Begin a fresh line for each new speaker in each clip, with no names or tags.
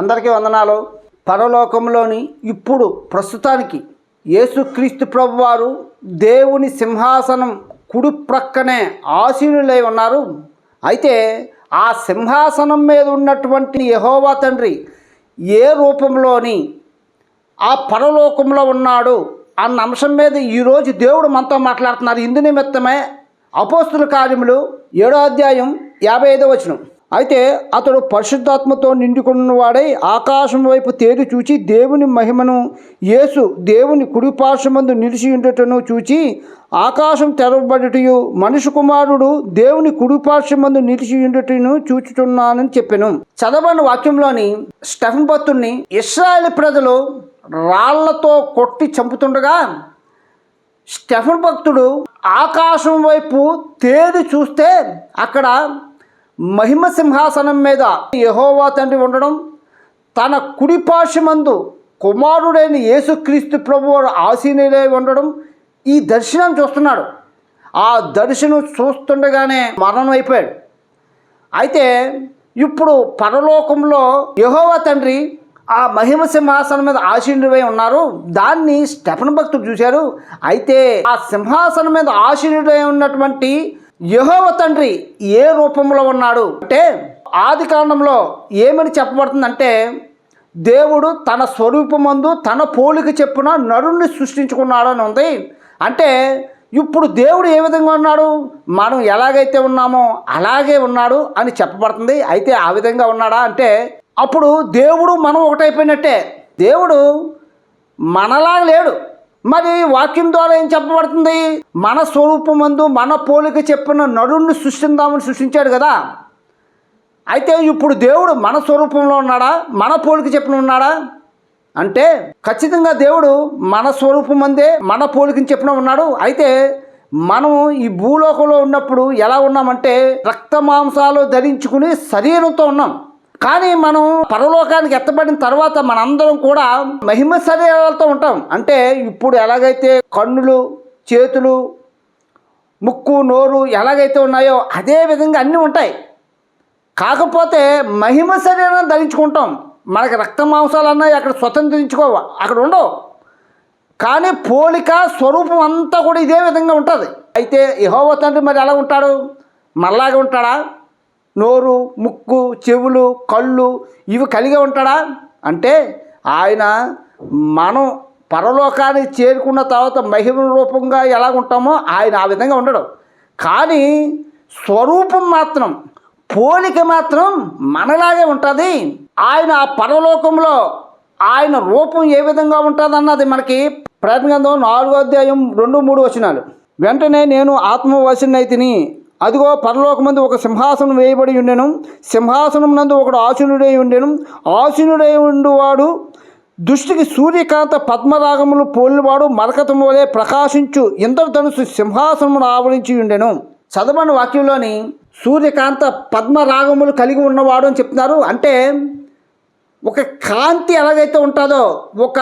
అందరికీ వందనాలు. పరలోకంలోని ఇప్పుడు ప్రస్తుతానికి యేసుక్రీస్తు ప్రభువారు దేవుని సింహాసనం కుడి ప్రక్కనే ఆశీనులై ఉన్నారు. అయితే ఆ సింహాసనం మీద ఉన్నటువంటి యహోవా తండ్రి ఏ రూపంలోని ఆ పరలోకంలో ఉన్నాడు అన్న అంశం మీద ఈరోజు దేవుడు మనతో మాట్లాడుతున్నారు. ఇందు నిమిత్తమే అపోస్తుల కార్యములు ఏడో అధ్యాయం యాభై ఐదో వచనం. అయితే అతడు పరిశుద్ధాత్మతో నిండుకున్నవాడై ఆకాశం వైపు తేరి చూచి దేవుని మహిమను యేసు దేవుని కుడిపార్శ్వమందు నిలిచి ఉండటను చూచి ఆకాశం తెరవబడుటయు మనుషు కుమారుడు దేవుని కుడిపార్శ్వమందు నిలిచి ఉండటను చూచుతున్నానని చెప్పాను. చదవని వాక్యంలోని స్టెఫన్ భక్తుడిని ఇస్రాయల్ ప్రజలు రాళ్ళతో కొట్టి చంపుతుండగా స్టెఫన్ భక్తుడు ఆకాశం వైపు తేరి చూస్తే అక్కడ మహిమ సింహాసనం మీద యహోవా తండ్రి ఉండడం తన కుడిపాశమందు కుమారుడైన యేసుక్రీస్తు ప్రభు ఆసీనులై ఉండడం ఈ దర్శనం చూస్తున్నాడు. ఆ దర్శనం చూస్తుండగానే మరణం అయిపోయాడు. అయితే ఇప్పుడు పరలోకంలో యహోవా తండ్రి ఆ మహిమ సింహాసనం మీద ఆశీనుడై ఉన్నారు. దాన్ని స్టెఫన్ భక్తుడు చూశారు. అయితే ఆ సింహాసనం మీద ఆశీనుడై ఉన్నటువంటి యహోవ తండ్రి ఏ రూపంలో ఉన్నాడు అంటే ఆది కాండంలో ఏమని చెప్పబడుతుందంటే దేవుడు తన స్వరూపమందు తన పోలిక చెప్పున నరుణ్ణి సృష్టించుకున్నాడు అని ఉంది. అంటే ఇప్పుడు దేవుడు ఏ విధంగా ఉన్నాడు? మనం ఎలాగైతే ఉన్నామో అలాగే ఉన్నాడు అని చెప్పబడుతుంది. అయితే ఆ విధంగా ఉన్నాడా అంటే అప్పుడు దేవుడు మనం ఒకటైపోయినట్టే. దేవుడు మనలాగా లేడు. మరి వాక్యం ద్వారా ఏం చెప్పబడుతుంది? మన స్వరూపమందు మన పోలిక చెప్పిన నరుణ్ణి సృష్టిందామని సృష్టించాడు కదా. అయితే ఇప్పుడు దేవుడు మన స్వరూపంలో ఉన్నాడా? మన పోలిక చెప్పిన ఉన్నాడా? అంటే ఖచ్చితంగా దేవుడు మన స్వరూపం అందే మన పోలికని చెప్పిన ఉన్నాడు. అయితే మనం ఈ భూలోకంలో ఉన్నప్పుడు ఎలా ఉన్నామంటే రక్త మాంసాలు ధరించుకుని శరీరంతో ఉన్నాం. కానీ మనం పరలోకానికి ఎత్తబడిన తర్వాత మనందరం కూడా మహిమ శరీరాలతో ఉంటాం. అంటే ఇప్పుడు ఎలాగైతే కన్నులు చేతులు ముక్కు నోరు ఎలాగైతే ఉన్నాయో అదే విధంగా అన్నీ ఉంటాయి. కాకపోతే మహిమ శరీరాన్ని ధరించుకుంటాం. మనకి రక్త మాంసాలు అన్నాయి అక్కడ స్వతంత్రించుకో అక్కడ ఉండవు. కానీ పోలిక స్వరూపం అంతా కూడా ఇదే విధంగా ఉంటుంది. అయితే యహోవ తండ్రి మరి ఎలా ఉంటాడు? మళ్ళాగే ఉంటాడా? నోరు ముక్కు చెవులు కళ్ళు ఇవి కలిగి ఉంటాడా? అంటే ఆయన మనం పరలోకాన్ని చేరుకున్న తర్వాత మహిమ రూపంగా ఎలా ఉంటామో ఆయన ఆ విధంగా ఉండడు. కానీ స్వరూపం మాత్రం పోలిక మాత్రం మనలాగే ఉంటుంది. ఆయన ఆ పరలోకంలో ఆయన రూపం ఏ విధంగా ఉంటుంది అన్నది మనకి ప్రయత్నం నాలుగో అధ్యాయం రెండు మూడు వచనాలు. వెంటనే నేను ఆత్మవశనైతిని అదిగో పరలోకమందు ఒక సింహాసనం వేయబడి ఉండెను. సింహాసనం నందు ఒకడు ఆసీనుడై ఉండెను. ఆసీనుడై ఉండువాడు దృష్టికి సూర్యకాంత పద్మరాగములు పోలినవాడు మరకతం వలె ప్రకాశించు. ఇంద్రధనుసు సింహాసనమును ఆవరించి ఉండెను. చదవని వాక్యంలోని సూర్యకాంత పద్మరాగములు కలిగి ఉన్నవాడు అని చెప్తున్నారు. అంటే ఒక కాంతి ఎలాగైతే ఉంటుందో ఒక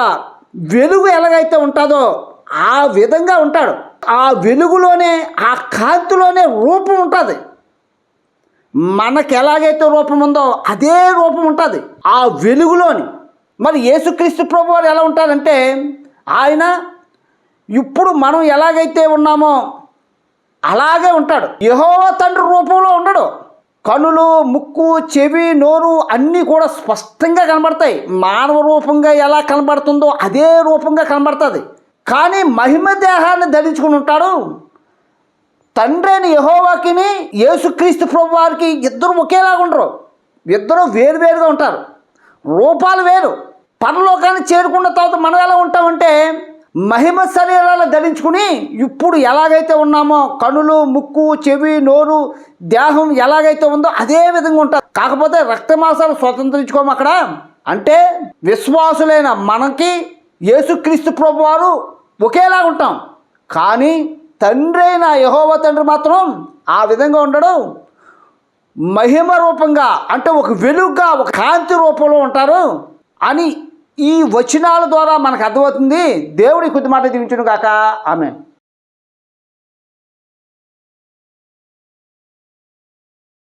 వెలుగు ఎలాగైతే ఉంటుందో ఆ విధంగా ఉంటాడు. ఆ వెలుగులోనే ఆ కాంతిలోనే రూపం ఉంటుంది. మనకి ఎలాగైతే రూపం ఉందో అదే రూపం ఉంటుంది. ఆ వెలుగులోని. మరి యేసుక్రీస్తు ప్రభు వారు ఎలా ఉంటారంటే ఆయన ఇప్పుడు మనం ఎలాగైతే ఉన్నామో అలాగే ఉంటాడు. యహోవా తండ్రి రూపంలో ఉండడు. కనులు ముక్కు చెవి నోరు అన్నీ కూడా స్పష్టంగా కనబడతాయి. మానవ రూపంగా ఎలా కనబడుతుందో అదే రూపంగా కనబడుతుంది. కానీ మహిమ దేహాన్ని ధరించుకుని ఉంటాడు. తండ్రి అయిన యహోవాకిని యేసుక్రీస్తు ప్రభు వారికి ఇద్దరు ఒకేలాగా ఉండరు. ఇద్దరు వేరువేరుగా ఉంటారు. రూపాలు వేరు. పరలోకాన్ని చేరుకున్న తర్వాత మనం ఎలా ఉంటామంటే మహిమ శరీరాలు ధరించుకుని ఇప్పుడు ఎలాగైతే ఉన్నామో కనులు ముక్కు చెవి నోరు దేహం ఎలాగైతే ఉందో అదే విధంగా ఉంటారు. కాకపోతే రక్తమాసాలు స్వతంత్రించుకోము అక్కడ. అంటే విశ్వాసులైన మనకి యేసుక్రీస్తు ప్రభు వారు ఒకేలా ఉంటాం. కానీ తండ్రి అయిన యహోవ తండ్రి మాత్రం ఆ విధంగా ఉండడు. మహిమ రూపంగా అంటే ఒక వెలుగుగా ఒక కాంతి రూపంలో ఉంటారు అని ఈ వచనాల ద్వారా మనకు అర్థమవుతుంది. దేవుడి కొద్ది మాట దీవించును కాక ఆమె